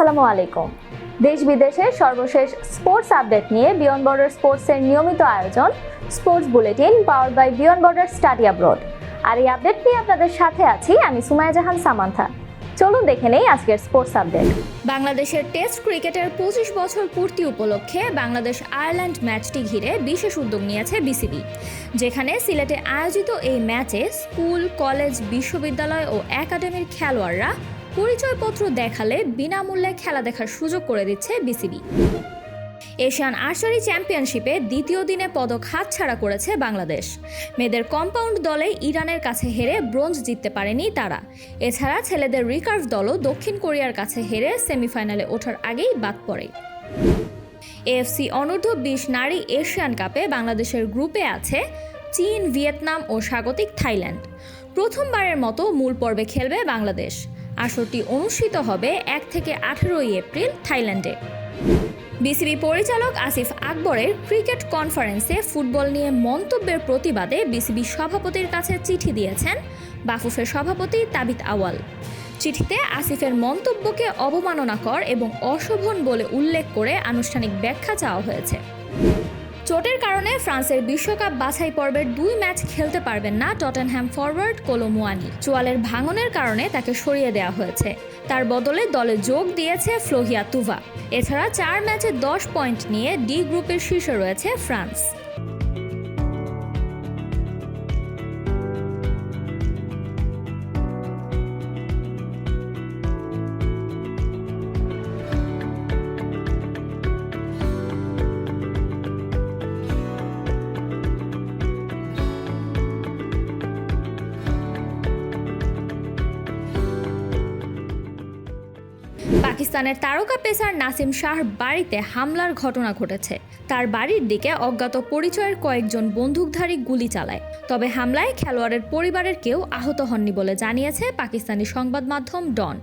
আসসালামু আলাইকুম। দেশ বিদেশের সর্বশেষ স্পোর্টস আপডেট নিয়ে বিয়ন্ড বর্ডার স্পোর্টসের নিয়মিত আয়োজন, sports bulletin power by beyond border study abroad আর এই আপডেট নিয়ে আপনাদের সাথে আছি আমি সুমায়া জাহান সামান্থা। চলুন দেখে নেই আজকের স্পোর্টস আপডেট। বাংলাদেশের টেস্ট ক্রিকেটের পঁচিশ বছর পূর্তি উপলক্ষে বাংলাদেশ আয়ারল্যান্ড ম্যাচটি ঘিরে বিশেষ উদ্যোগ নিয়েছে বিসিবি, যেখানে সিলেটে আয়োজিত এই ম্যাচে স্কুল, কলেজ, বিশ্ববিদ্যালয় ও একাডেমির খেলোয়াড়রা পরিচয়পত্র দেখালে বিনামূল্যে খেলা দেখার সুযোগ করে দিচ্ছে বিসিবি। এশিয়ান আর্চারি চ্যাম্পিয়নশিপে দ্বিতীয় দিনে পদক হাতছাড়া করেছে বাংলাদেশ। মেয়েদের কম্পাউন্ড দলে ইরানের কাছে হেরে ব্রোঞ্জ জিততে পারেনি তারা। এছাড়া ছেলেদের রিকার্ভ দলও দক্ষিণ কোরিয়ার কাছে হেরে সেমিফাইনালে ওঠার আগেই বাদ পড়ে। এএফসি অনূর্ধ্ব বিশ নারী এশিয়ান কাপে বাংলাদেশের গ্রুপে আছে চীন, ভিয়েতনাম ও স্বাগতিক থাইল্যান্ড। প্রথমবারের মতো মূল পর্বে খেলবে বাংলাদেশ। আসরটি অনুষ্ঠিত হবে এক থেকে আঠেরোই এপ্রিল থাইল্যান্ডে। বিসিবি পরিচালক আসিফ আকবরের ক্রিকেট কনফারেন্সে ফুটবল নিয়ে মন্তব্যের প্রতিবাদে বিসিবি সভাপতির কাছে চিঠি দিয়েছেন বাফুফের সভাপতি তাবিত আওয়াল চিঠিতে আসিফের মন্তব্যকে অবমাননাকর এবং অশোভন বলে উল্লেখ করে আনুষ্ঠানিক ব্যাখ্যা চাওয়া হয়েছে। চোটের কারণে ফ্রান্সের বিশ্বকাপ বাছাই পর্বের দুই ম্যাচ খেলতে পারবেন না টটেনহ্যাম ফরওয়ার্ড কোলোমুয়ানি। চোয়ালের ভাঙনের কারণে তাকে সরিয়ে দেওয়া হয়েছে। তার বদলে দলে যোগ দিয়েছে ফ্লোহিয়া তুভা। এছাড়া চার ম্যাচে দশ পয়েন্ট নিয়ে ডি গ্রুপের শীর্ষে রয়েছে ফ্রান্স। পাকিস্তানের তারকা পেসার নাসিম শাহর বাড়িতে হামলার ঘটনা ঘটেছে। তার বাড়ির দিকে অজ্ঞাত পরিচয়ের কয়েকজন বন্দুকধারী গুলি চালায়। তবে হামলায় খেলোয়াড়ের পরিবারের কেউ আহত হননি বলে জানিয়েছে পাকিস্তানি সংবাদ মাধ্যম ডন।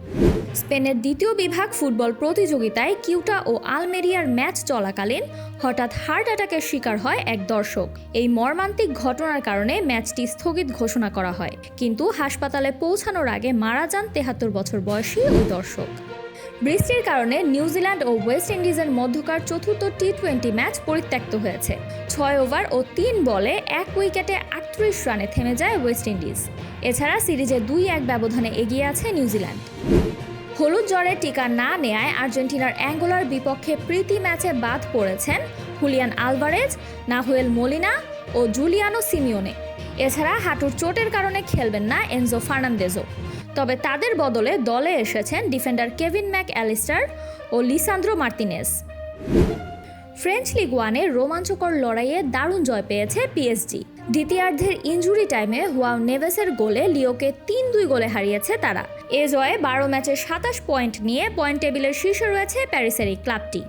স্পেনের দ্বিতীয় বিভাগ ফুটবল প্রতিযোগিতায় কিউটা ও আলমেরিয়ার ম্যাচ চলাকালীন হঠাৎ হার্ট অ্যাটাকের শিকার হয় এক দর্শক। এই মর্মান্তিক ঘটনার কারণে ম্যাচটি স্থগিত ঘোষণা করা হয়। কিন্তু হাসপাতালে পৌঁছানোর আগে মারা যান তেহাত্তর বছর বয়সী ওই দর্শক। বৃষ্টির কারণে নিউজিল্যান্ড ও ওয়েস্ট ইন্ডিজের মধ্যকার চতুর্থ টি টোয়েন্টি ম্যাচ পরিত্যক্ত হয়েছে। ছয় ওভার ও তিন বলে এক উইকেটে আটত্রিশ রানে থেমে যায় ওয়েস্ট ইন্ডিজ। এছাড়া সিরিজে দুই এক ব্যবধানে এগিয়ে আছে নিউজিল্যান্ড হলুদ জ্বরে টিকা না নেয়ায় আর্জেন্টিনার অ্যাঙ্গোলার বিপক্ষে প্রীতি ম্যাচে বাদ পড়েছেন হুলিয়ান আলভারেজ, নাহুয়েল মলিনা ও জুলিয়ানো সিমিওনে। এছাড়া হাঁটুর চোটের কারণে খেলবেন না এনজো ফার্নান্দেজো তবে তাদের বদলে দলে এসেছেন ডিফেন্ডার কেভিন ম্যাক অ্যালিস্টার ও লিসান্দ্রো মার্তিনেস। ফ্রেঞ্চ লিগ ওয়ানে রোমাঞ্চকর লড়াইয়ে দারুণ জয় পেয়েছে পিএসজি। দ্বিতীয়ার্ধের ইনজুরি টাইমে হুয়াও নেভেসের গোলে লিওকে তিন দুই গোলে হারিয়েছে তারা। এ জয়ে বারো ম্যাচে সাতাশ পয়েন্ট নিয়ে পয়েন্ট টেবিলের শীর্ষে রয়েছে প্যারিসের এই ক্লাবটি।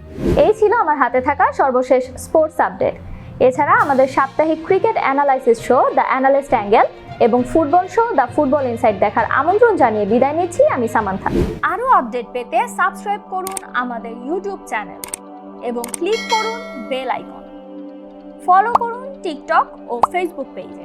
এই ছিল আমার হাতে থাকা সর্বশেষ স্পোর্টস আপডেট। এছাড়া আমাদের সাপ্তাহিক cricket analysis show, the analyst angle এবং football show, the football insight দেখার আমন্ত্রণ জানিয়ে বিদায় নিচ্ছি, আমি সামান্থা। আরও আপডেট পেতে সাবস্ক্রাইব করুন আমাদের ইউটিউব চ্যানেল এবং ক্লিক করুন বেল আইকন। ফলো করুন টিকটক ও ফেসবুক পেজে